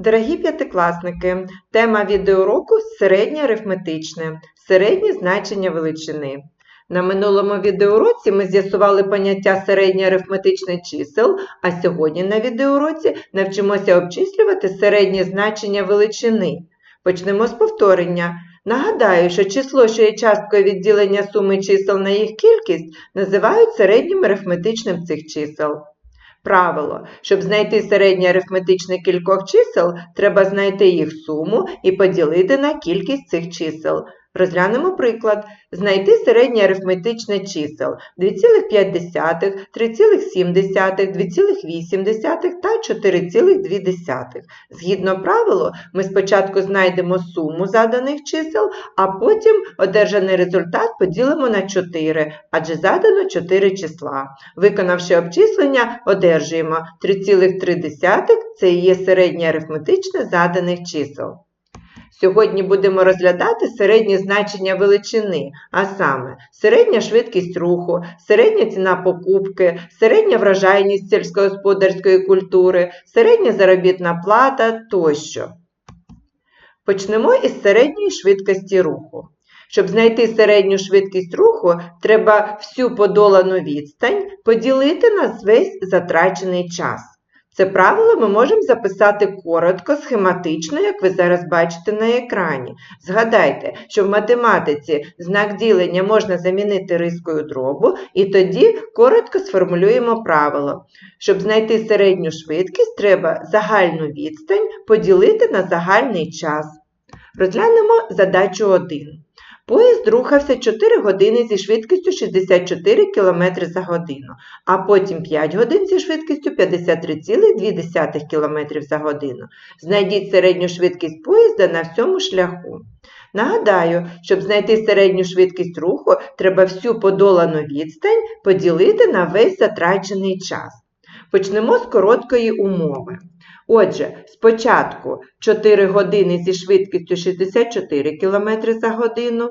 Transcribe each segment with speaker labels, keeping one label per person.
Speaker 1: Дорогі п'ятикласники, тема відеоуроку середнє арифметичне, середнє значення величини. На минулому відеоуроці ми з'ясували поняття середнє арифметичне чисел, а сьогодні на відеоуроці навчимося обчислювати середнє значення величини. Почнемо з повторення. Нагадаю, що число, що є часткою відділення суми чисел на їх кількість, називають середнім арифметичним цих чисел. Правило. Щоб знайти середнє арифметичне кількох чисел, треба знайти їх суму і поділити на кількість цих чисел. Розглянемо приклад. Знайти середнє арифметичне чисел 2,5, 3,7, 2,8 та 4,2. Згідно правилу, ми спочатку знайдемо суму заданих чисел, а потім одержаний результат поділимо на 4, адже задано 4 числа. Виконавши обчислення, одержуємо 3,3 це і є середнє арифметичне заданих чисел. Сьогодні будемо розглядати середнє значення величини, а саме середня швидкість руху, середня ціна покупки, середня врожайність сільськогосподарської культури, середня заробітна плата тощо. Почнемо із середньої швидкості руху. Щоб знайти середню швидкість руху, треба всю подолану відстань поділити на весь затрачений час. Це правило ми можемо записати коротко, схематично, як ви зараз бачите на екрані. Згадайте, що в математиці знак ділення можна замінити рискою дробу, і тоді коротко сформулюємо правило. Щоб знайти середню швидкість, треба загальну відстань поділити на загальний час. Розглянемо задачу 1. Поїзд рухався 4 години зі швидкістю 64 км за годину, а потім 5 годин зі швидкістю 53,2 км за годину. Знайдіть середню швидкість поїзда на всьому шляху. Нагадаю, щоб знайти середню швидкість руху, треба всю подолану відстань поділити на весь затрачений час. Почнемо з короткої умови. Отже, спочатку 4 години зі швидкістю 64 км за годину,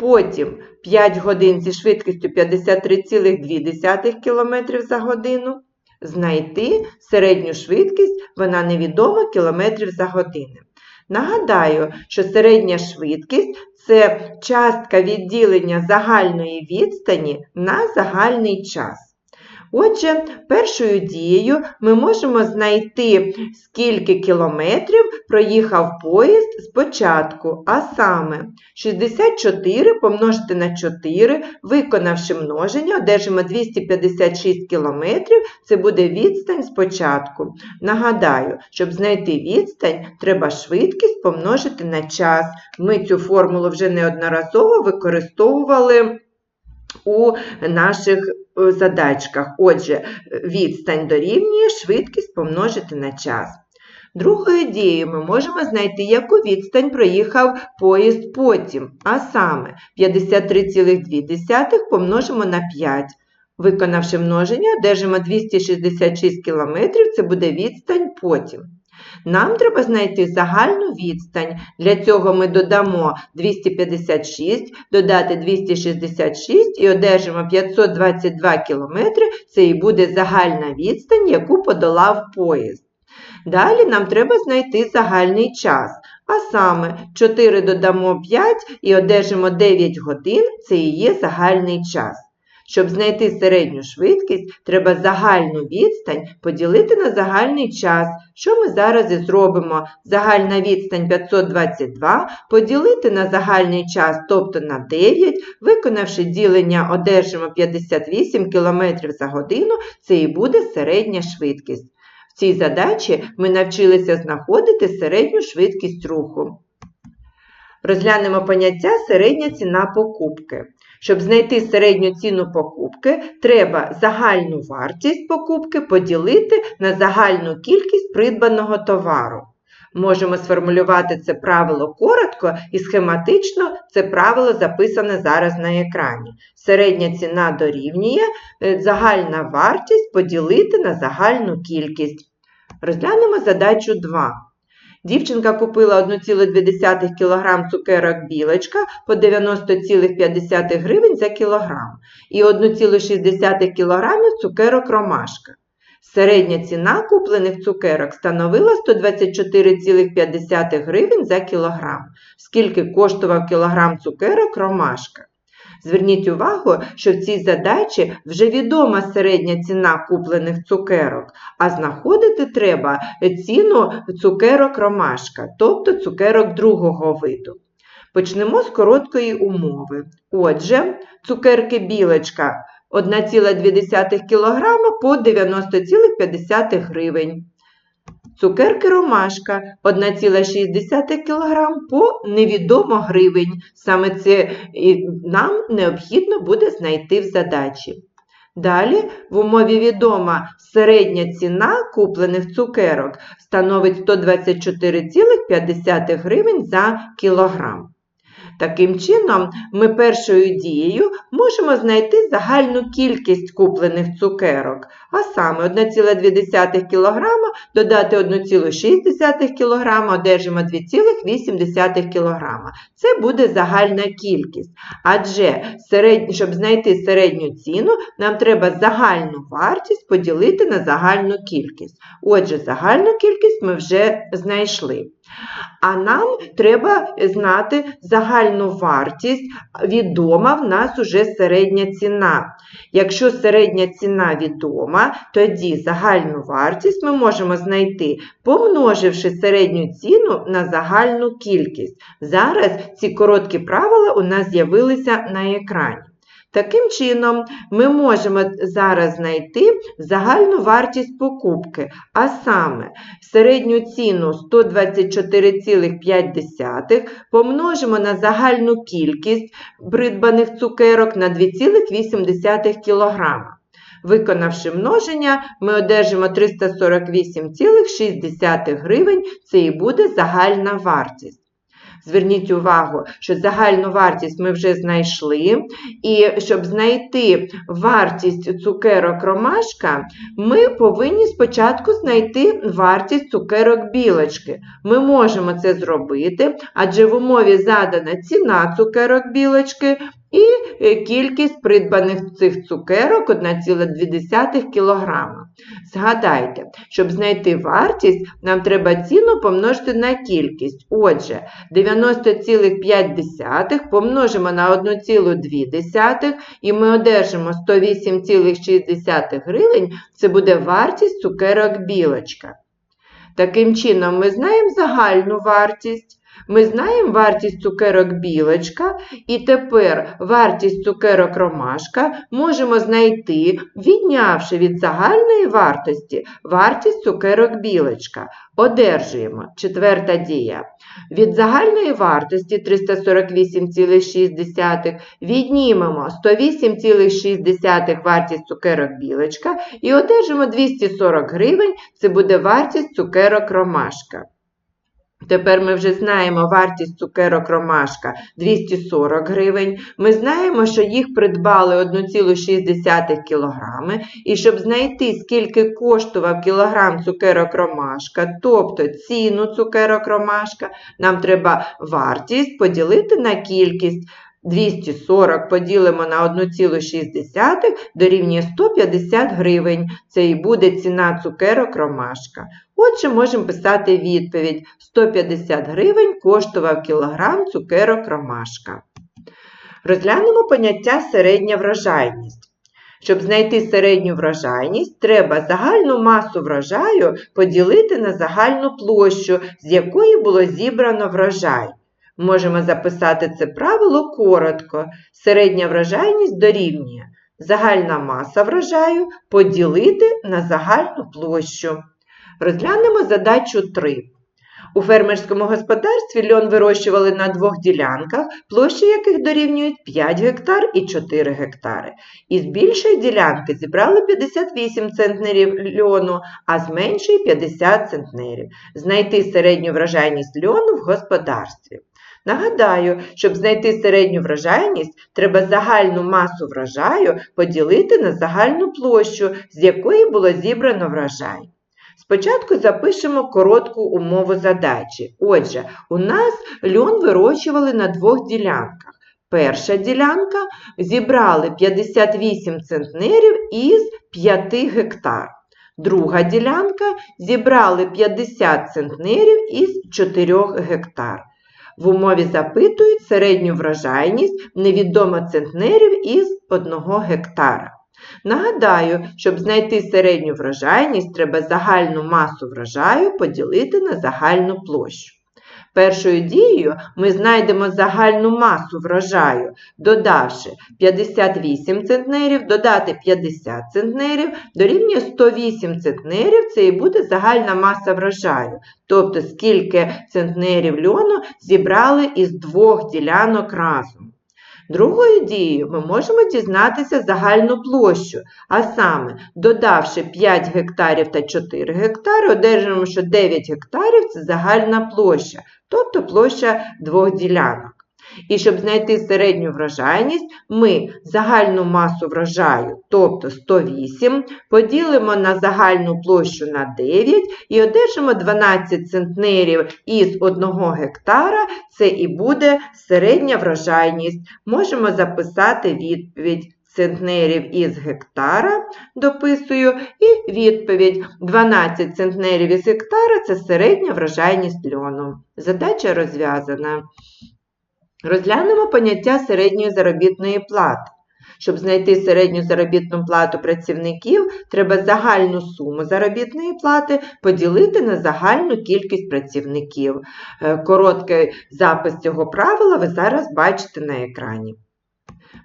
Speaker 1: потім 5 годин зі швидкістю 53,2 км за годину. Знайти середню швидкість, вона невідома кілометрів за годину. Нагадаю, що середня швидкість це частка відділення загальної відстані на загальний час. Отже, першою дією ми можемо знайти, скільки кілометрів проїхав поїзд спочатку, а саме 64 помножити на 4, виконавши множення, одержимо 256 кілометрів, це буде відстань спочатку. Нагадаю, щоб знайти відстань, треба швидкість помножити на час. Ми цю формулу вже неодноразово використовували у наших задачках. Отже, відстань дорівнює швидкість помножити на час. Другою дією ми можемо знайти, яку відстань проїхав поїзд потім, а саме 53,2 помножимо на 5. Виконавши множення, одержимо 266 км, це буде відстань потім. Нам треба знайти загальну відстань. Для цього ми додамо 256, додати 266 і одержимо 522 км. Це і буде загальна відстань, яку подолав поїзд. Далі нам треба знайти загальний час. А саме 4 додамо 5 і одержимо 9 годин, це і є загальний час. Щоб знайти середню швидкість, треба загальну відстань поділити на загальний час. Що ми зараз і зробимо? Загальна відстань 522 поділити на загальний час, тобто на 9, виконавши ділення, одержимо 58 км за годину, це і буде середня швидкість. В цій задачі ми навчилися знаходити середню швидкість руху. Розглянемо поняття середня ціна покупки. Щоб знайти середню ціну покупки, треба загальну вартість покупки поділити на загальну кількість придбаного товару. Можемо сформулювати це правило коротко і схематично це правило записане зараз на екрані. Середня ціна дорівнює е, загальна вартість поділити на загальну кількість. Розглянемо задачу 2. Дівчинка купила 1,2 кг цукерок білочка по 90,5 гривень за кілограм і 1,6 кг цукерок ромашка. Середня ціна куплених цукерок становила 124,5 гривень за кілограм. Скільки коштував кілограм цукерок ромашка? Зверніть увагу, що в цій задачі вже відома середня ціна куплених цукерок, а знаходити треба ціну цукерок ромашка, тобто цукерок другого виду. Почнемо з короткої умови. Отже, цукерки білочка 1,2 кг по 90,5 гривень. Цукерки ромашка 1,6 кг по невідомо гривень. Саме це нам необхідно буде знайти в задачі. Далі в умові відома середня ціна куплених цукерок становить 124,5 гривень за кілограм. Таким чином, ми першою дією можемо знайти загальну кількість куплених цукерок, а саме 1,2 кг додати 1,6 кг, одержимо 2,8 кг. Це буде загальна кількість. Адже, щоб знайти середню ціну, нам треба загальну вартість поділити на загальну кількість. Отже, загальну кількість ми вже знайшли. А нам треба знати загальну вартість, відома в нас уже середня ціна. Якщо середня ціна відома, тоді загальну вартість ми можемо знайти, помноживши середню ціну на загальну кількість. Зараз ці короткі правила у нас з'явилися на екрані. Таким чином, ми можемо зараз знайти загальну вартість покупки, а саме середню ціну 124,5 помножимо на загальну кількість придбаних цукерок на 2,8 кг. Виконавши множення, ми одержимо 348,6 гривень, це і буде загальна вартість. Зверніть увагу, що загальну вартість ми вже знайшли, і щоб знайти вартість цукерок ромашка, ми повинні спочатку знайти вартість цукерок білочки. Ми можемо це зробити, адже в умові задана ціна цукерок білочки і е, кількість придбаних цих цукерок 1,2 кг. Згадайте, щоб знайти вартість, нам треба ціну помножити на кількість. Отже, 90,5 помножимо на 1,2 і ми одержимо 108,6 гривень, це буде вартість цукерок білочка. Таким чином, ми знаємо загальну вартість. Ми знаємо вартість цукерок білочка, і тепер вартість цукерок ромашка можемо знайти, віднявши від загальної вартості вартість цукерок білочка. Одержуємо четверта дія. Від загальної вартості 348,6 віднімемо 108,6 вартість цукерок білочка і одержимо 240 гривень, це буде вартість цукерок ромашка. Тепер ми вже знаємо вартість цукерок ромашка 240 гривень. Ми знаємо, що їх придбали 1,6 кг. І щоб знайти, скільки коштував кілограм цукерок ромашка, тобто ціну цукерок ромашка, нам треба вартість поділити на кількість. 240 поділимо на 1,6 дорівнює 150 гривень. Це і буде ціна цукерок ромашка. Отже, можемо писати відповідь: 150 гривень коштував кілограм цукерок ромашка. Розглянемо поняття середня врожайність. Щоб знайти середню врожайність, треба загальну масу врожаю поділити на загальну площу, з якої було зібрано врожай. Можемо записати це правило коротко. Середня врожайність дорівнює загальна маса врожаю поділити на загальну площу. Розглянемо задачу 3. У фермерському господарстві льон вирощували на двох ділянках, площі яких дорівнюють 5 гектар і 4 гектари. Із більшої ділянки зібрали 58 центнерів льону, а з меншої 50 центнерів. Знайти середню врожайність льону в господарстві. Нагадаю, щоб знайти середню врожайність, треба загальну масу врожаю поділити на загальну площу, з якої було зібрано врожай. Спочатку запишемо коротку умову задачі. Отже, у нас льон вирощували на двох ділянках. Перша ділянка зібрали 58 центнерів із 5 гектар. Друга ділянка зібрали 50 центнерів із 4 гектар. В умові запитують середню врожайність невідомо центнерів із 1 гектара. Нагадаю, щоб знайти середню врожайність, треба загальну масу врожаю поділити на загальну площу. Першою дією ми знайдемо загальну масу врожаю, додавши 58 центнерів, додати 50 центнерів, дорівнює 108 центнерів, це і буде загальна маса врожаю. Тобто, скільки центнерів льону зібрали із двох ділянок разом. Другою дією ми можемо дізнатися загальну площу, а саме, додавши 5 гектарів та 4 гектари, одержимо, що 9 гектарів це загальна площа, тобто площа двох ділянок. І щоб знайти середню врожайність, ми загальну масу врожаю, тобто 108, поділимо на загальну площу на 9 і одержимо 12 центнерів із 1 гектара, це і буде середня врожайність. Можемо записати відповідь центнерів із гектара, дописую, і відповідь 12 центнерів із гектара це середня врожайність льону. Задача розв'язана. Розглянемо поняття середньої заробітної плати. Щоб знайти середню заробітну плату працівників, треба загальну суму заробітної плати поділити на загальну кількість працівників. Е, Короткий запис цього правила ви зараз бачите на екрані.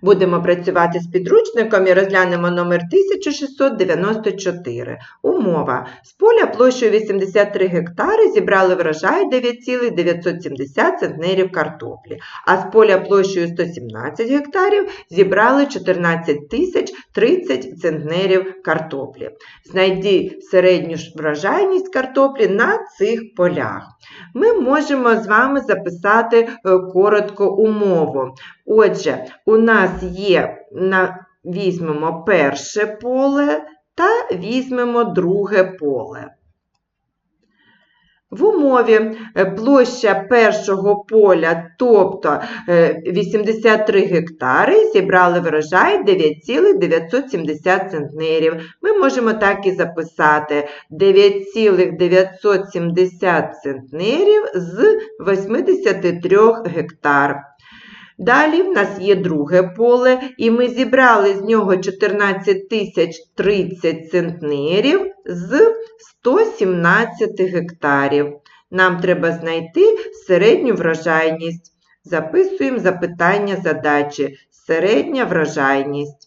Speaker 1: Будемо працювати з підручником і розглянемо номер 1694. Умова. З поля площею 83 гектари зібрали врожай 9,970 центнерів картоплі, а з поля площею 117 гектарів зібрали 14 тисяч 30 центнерів картоплі. Знайди середню врожайність картоплі на цих полях. Ми можемо з вами записати е, коротко умову. Отже, у нас є, візьмемо перше поле та візьмемо друге поле. В умові е, площа першого поля, тобто е, 83 гектари, зібрали врожай 9,970 центнерів. Ми можемо так і записати 9,970 центнерів з 83 гектар. Далі в нас є друге поле, і ми зібрали з нього 14 тисяч 30 центнерів з 117 гектарів. Нам треба знайти середню врожайність. Записуємо запитання задачі. Середня врожайність.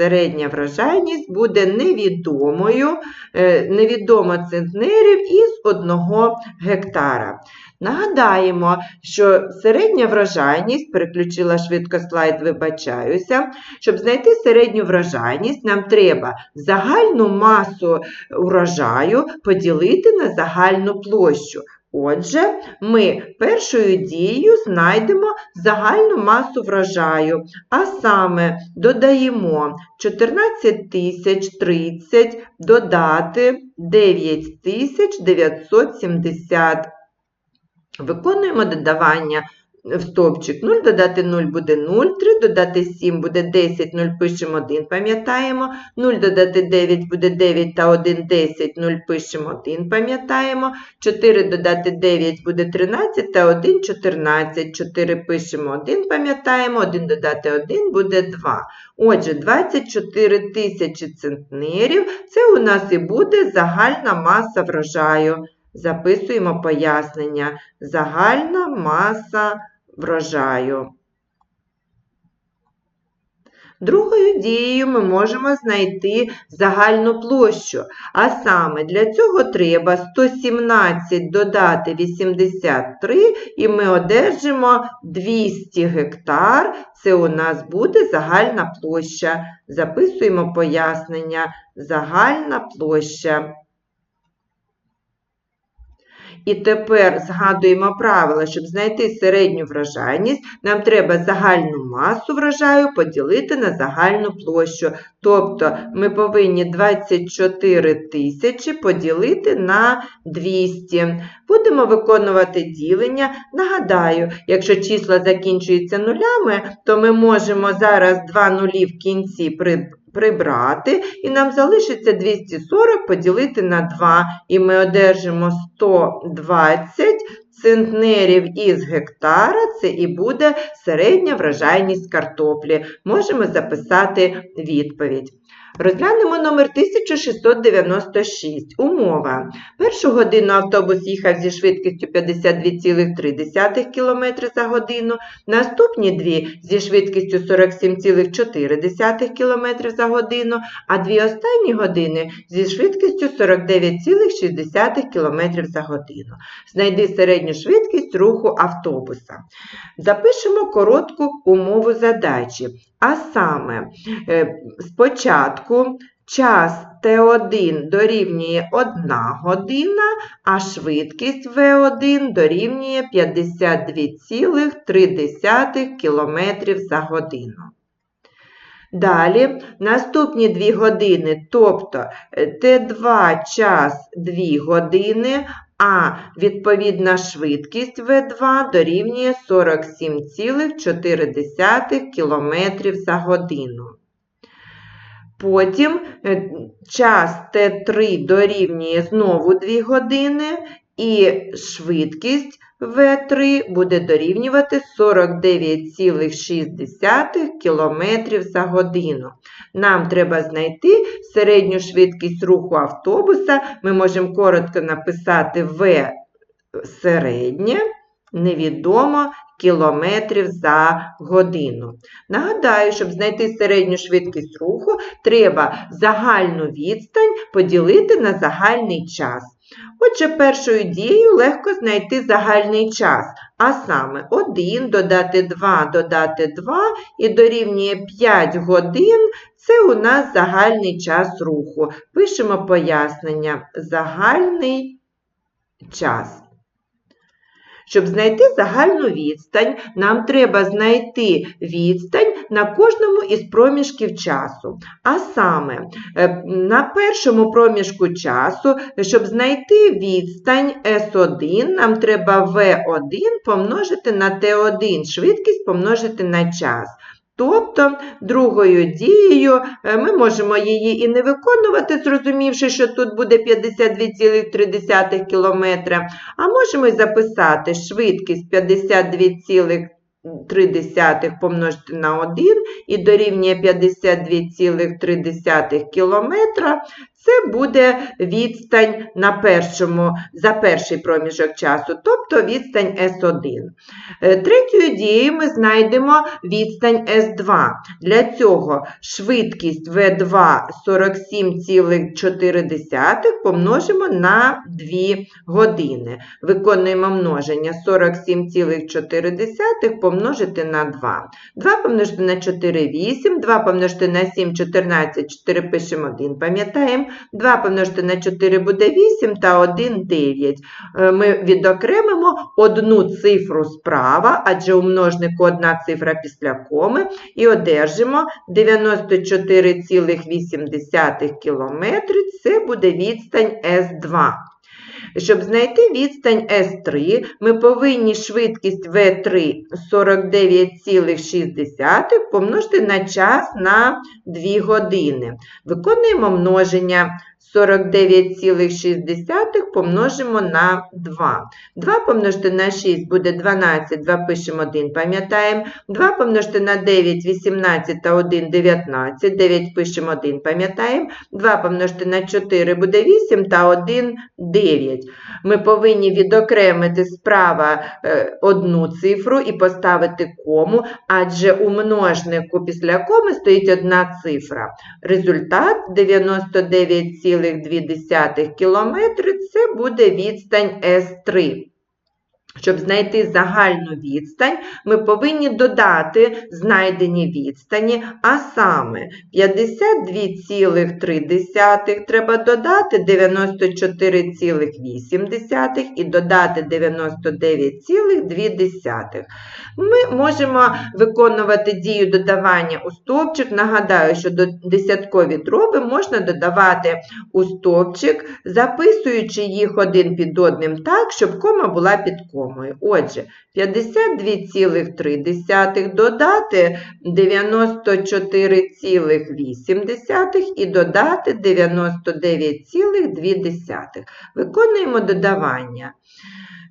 Speaker 1: Середня врожайність буде невідомою, е, невідомо центнерів із 1 гектара. Нагадаємо, що середня врожайність, переключила швидко слайд, вибачаюся, щоб знайти середню врожайність, нам треба загальну масу урожаю поділити на загальну площу. Отже, ми першою дією знайдемо загальну масу врожаю, а саме додаємо 14 тисяч 30 додати 9970. Виконуємо додавання в стовпчик 0 додати 0 буде 0, 3 додати 7 буде 10, 0 пишемо 1, пам'ятаємо, 0 додати 9 буде 9 та 1 10, 0 пишемо 1, пам'ятаємо, 4 додати 9 буде 13 та 1 14, 4 пишемо 1, пам'ятаємо, 1 додати 1 буде 2. Отже, 24 тисячі центнерів – це у нас і буде загальна маса врожаю. Записуємо пояснення. Загальна маса врожаю. Другою дією ми можемо знайти загальну площу, а саме для цього треба 117 додати 83 і ми одержимо 200 гектар. Це у нас буде загальна площа. Записуємо пояснення. Загальна площа. І тепер згадуємо правила, щоб знайти середню врожайність, нам треба загальну масу врожаю поділити на загальну площу. Тобто ми повинні 24 тисячі поділити на 200. Будемо виконувати ділення. Нагадаю, якщо числа закінчуються нулями, то ми можемо зараз два нулі в кінці прибрати, і нам залишиться 240 поділити на 2, і ми одержимо 120 центнерів із гектара, це і буде середня врожайність картоплі. Можемо записати відповідь. Розглянемо номер 1696. Умова. Першу годину автобус їхав зі швидкістю 52,3 км за годину, наступні дві зі швидкістю 47,4 км за годину, а дві останні години зі швидкістю 49,6 км за годину. Знайди середню швидкість руху автобуса. Запишемо коротку умову задачі. А саме, е, спочатку час Т1 дорівнює 1 година, а швидкість В1 дорівнює 52,3 км за годину. Далі наступні 2 години, тобто е, Т2 час 2 години, а відповідна швидкість В2 дорівнює 47,4 км за годину. Потім е, час Т3 дорівнює знову 2 години, і швидкість В3 буде дорівнювати 49,6 км за годину. Нам треба знайти середню швидкість руху автобуса. Ми можемо коротко написати В середнє, невідомо кілометрів за годину. Нагадаю, щоб знайти середню швидкість руху, треба загальну відстань поділити на загальний час. Отже, першою дією легко знайти загальний час, а саме 1 додати 2 додати 2 і дорівнює 5 годин це у нас загальний час руху. Пишемо пояснення загальний час. Щоб знайти загальну відстань, нам треба знайти відстань на кожному із проміжків часу. А саме, е, на першому проміжку часу, щоб знайти відстань S1, нам треба V1 помножити на T1, швидкість помножити на час. Тобто, другою дією е, ми можемо її і не виконувати, зрозумівши, що тут буде 52,3 км, а можемо й записати швидкість 52,3 помножити на 1 і дорівнює 52,3 км. Це буде відстань на першому, за перший проміжок часу, тобто відстань S1. Е, Третьою дією ми знайдемо відстань S2. Для цього швидкість V2 47,4 помножимо на 2 години. Виконуємо множення 47,4 помножити на 2. 2 помножити на 4 – 8, 2 помножити на 7 – 14, 4 пишемо 1, пам'ятаємо. 2 помножити на 4 буде 8 та 1 – 9. Е, Ми відокремимо одну цифру справа, адже у множнику одна цифра після коми, і одержимо 94,8 км. Це буде відстань С2. Щоб знайти відстань С3, ми повинні швидкість В3 49,6 помножити на час на 2 години. Виконуємо множення 49,6 помножимо на 2. 2 помножити на 6 буде 12, 2 пишемо 1, пам'ятаємо. 2 помножити на 9, 18 та 1 – 19, 9 пишемо 1, пам'ятаємо. 2 помножити на 4 буде 8 та 1 – 9. Ми повинні відокремити справа е, одну цифру і поставити кому, адже у множнику після коми стоїть одна цифра. Результат 99,2 км це буде відстань С3. Щоб знайти загальну відстань, ми повинні додати знайдені відстані, а саме 52,3 треба додати 94,8 і додати 99,2. Ми можемо виконувати дію додавання у стовпчик. Нагадаю, що десяткові дроби можна додавати у стовпчик, записуючи їх один під одним так, щоб кома була під комою. Комою. Отже, 52,3 додати 94,8 і додати 99,2. Виконуємо додавання.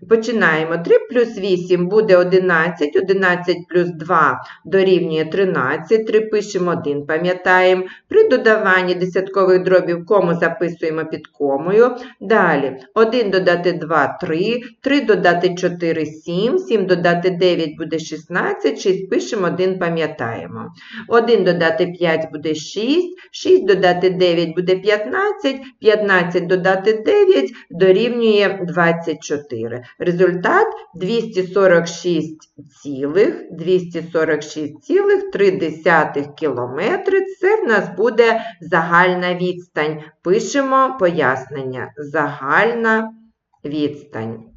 Speaker 1: Починаємо. 3 плюс 8 буде 11, 11 плюс 2 дорівнює 13, 3 пишемо 1, пам'ятаємо. При додаванні десяткових дробів кому записуємо під комою. Далі 1 додати 2 3, 3 додати 4 7, 7 додати 9 буде 16, 6 пишемо 1, пам'ятаємо. 1 додати 5 буде 6, 6 додати 9 буде 15, 15 додати 9 дорівнює 24. Результат 246,246,3 кілометри. Це в нас буде загальна відстань. Пишемо пояснення. Загальна відстань.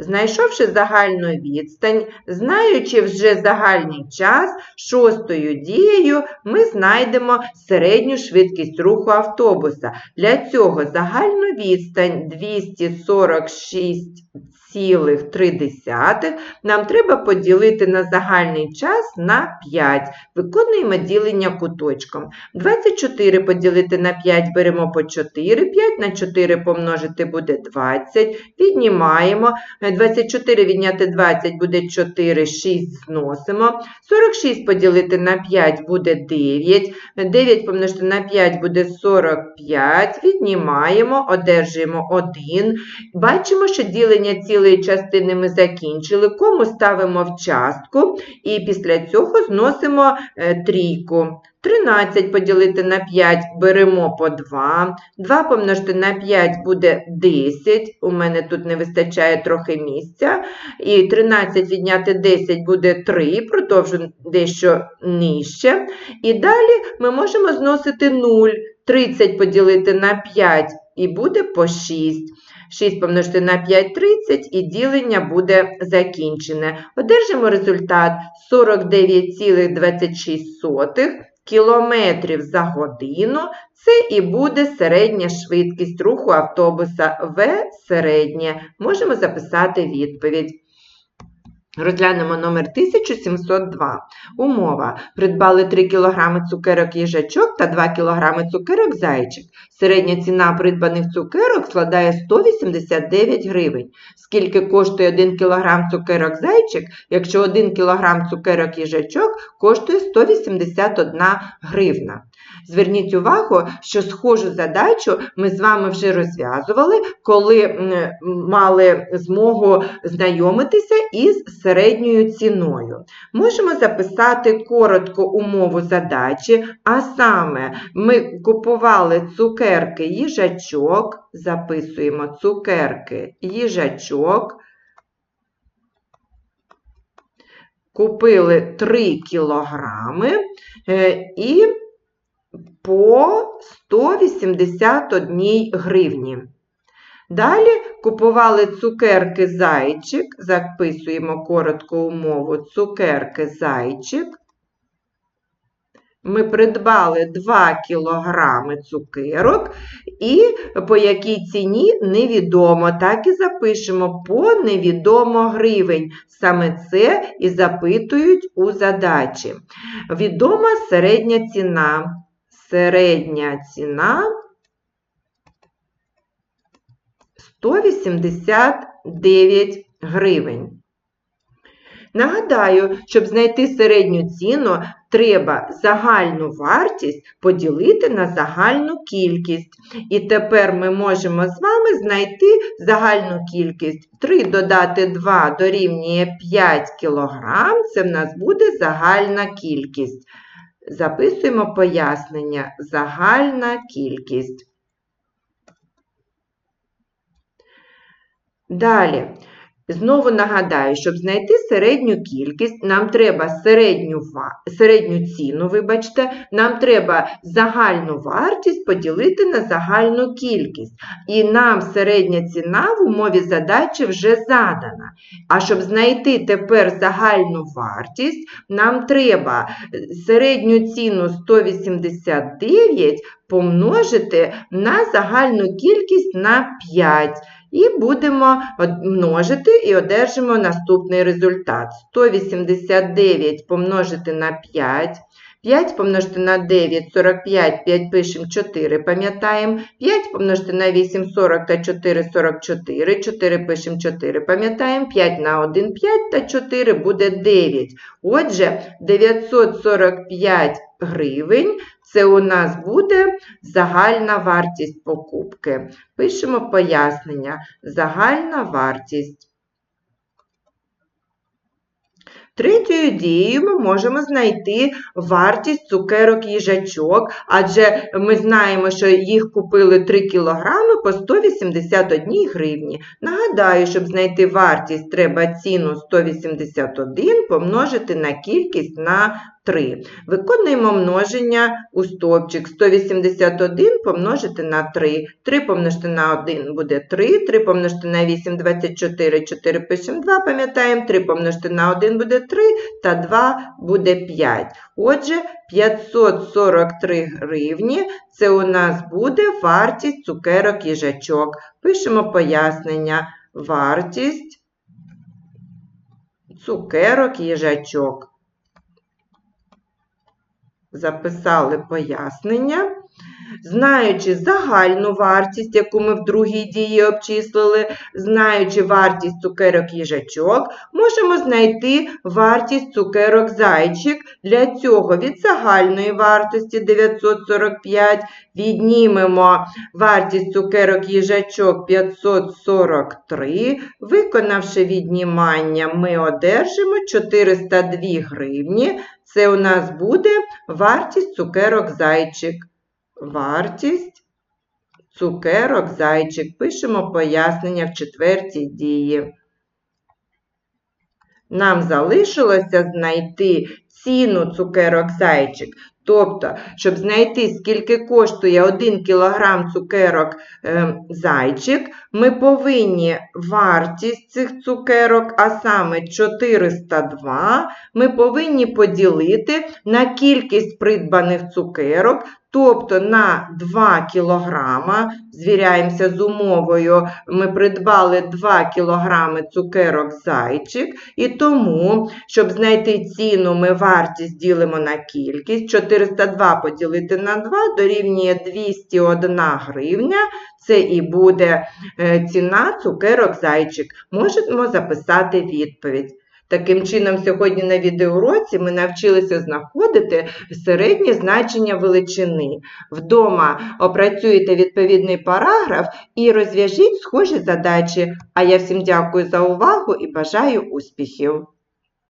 Speaker 1: Знайшовши загальну відстань, знаючи вже загальний час, шостою дією ми знайдемо середню швидкість руху автобуса. Для цього загальну відстань 246,3 нам треба поділити на загальний час на 5. Виконуємо ділення куточком. 24 поділити на 5 беремо по 4, 5 на 4 помножити буде 20, піднімаємо. 24 відняти 20 буде 4, 6 зносимо. 46 поділити на 5 буде 9. 9 помножити на 5 буде 45. Віднімаємо, одержуємо 1. Бачимо, що ділення цілої частини ми закінчили. Кому ставимо в частку і після цього зносимо е, трійку. 13 поділити на 5 беремо по 2. 2 помножити на 5 буде 10. У мене тут не вистачає трохи місця. І 13 відняти 10 буде 3, продовжу дещо нижче. І далі ми можемо зносити 0. 30 поділити на 5 і буде по 6. 6 помножити на 5 – 30 і ділення буде закінчене. Одержимо результат 49,26 кілометрів за годину. Це і буде середня швидкість руху автобуса В середнє. Можемо записати відповідь. Розглянемо номер 1702. Умова. Придбали 3 кг цукерок їжачок та 2 кг цукерок зайчик. Середня ціна придбаних цукерок складає 189 гривень. Скільки коштує 1 кг цукерок зайчик, якщо 1 кг цукерок їжачок коштує 181 гривна. Зверніть увагу, що схожу задачу ми з вами вже розв'язували, коли мали змогу знайомитися із середньою ціною. Можемо записати коротко умову задачі, а саме ми купували цукерки їжачок, записуємо цукерки їжачок. Купили 3 кілограми е, і по 181 гривні. Далі купували цукерки зайчик, записуємо коротку умову цукерки зайчик. Ми придбали 2 кілограми цукерок і по якій ціні невідомо. Так і запишемо по невідомо гривень. Саме це і запитують у задачі. Відома середня ціна. Середня ціна 189 гривень. Нагадаю, щоб знайти середню ціну, треба загальну вартість поділити на загальну кількість. І тепер ми можемо з вами знайти загальну кількість. 3 додати 2 дорівнює 5 кг, це в нас буде загальна кількість. Записуємо пояснення. Загальна кількість. Далі. Знову нагадаю, щоб знайти середню кількість, нам треба середню середню ціну, вибачте, нам треба загальну вартість поділити на загальну кількість. І нам середня ціна в умові задачі вже задана. А щоб знайти тепер загальну вартість, нам треба середню ціну 189 помножити на загальну кількість на 5. І будемо множити і одержимо наступний результат. 189 помножити на 5. 5 помножити на 9, 45, 5 пишемо 4, пам'ятаємо. 5 помножити на 8, 40 та 4, 44, 4 пишемо 4, пам'ятаємо. 5 на 1, 5 та 4 буде 9. Отже, 945 гривень це у нас буде загальна вартість покупки. Пишемо пояснення. Загальна вартість. Третьою дією ми можемо знайти вартість цукерок їжачок, адже ми знаємо, що їх купили 3 кілограми по 181 гривні. Нагадаю, щоб знайти вартість, треба ціну 181 помножити на кількість на 3. Виконуємо множення у стовпчик. 181 помножити на 3. 3 помножити на 1 буде 3. 3 помножити на 8 – 24. 4 пишемо 2, пам'ятаємо. 3 помножити на 1 буде 3, та 2 буде 5. Отже, 543 гривні – це у нас буде вартість цукерок їжачок. Пишемо пояснення. Вартість цукерок їжачок. Записали пояснення. Знаючи загальну вартість, яку ми в другій дії обчислили, знаючи вартість цукерок їжачок, можемо знайти вартість цукерок зайчик. Для цього від загальної вартості 945 віднімемо вартість цукерок їжачок 543. Виконавши віднімання, ми одержимо 402 гривні. Це у нас буде вартість цукерок зайчик. Вартість цукерок зайчик. Пишемо пояснення в четвертій дії. Нам залишилося знайти ціну цукерок зайчик. Тобто, щоб знайти, скільки коштує 1 кг цукерок е, зайчик, ми повинні вартість цих цукерок, а саме 402, ми повинні поділити на кількість придбаних цукерок, тобто на 2 кг. Звіряємося з умовою, ми придбали 2 кг цукерок зайчик, і тому, щоб знайти ціну, ми вартість ділимо на кількість. 402 поділити на 2 дорівнює 201 гривня. Це і буде е, ціна цукерок зайчик. Можемо записати відповідь. Таким чином, сьогодні на відеоуроці ми навчилися знаходити середнє значення величини. Вдома опрацюєте відповідний параграф і розв'яжіть схожі задачі. А я всім дякую за увагу і бажаю успіхів!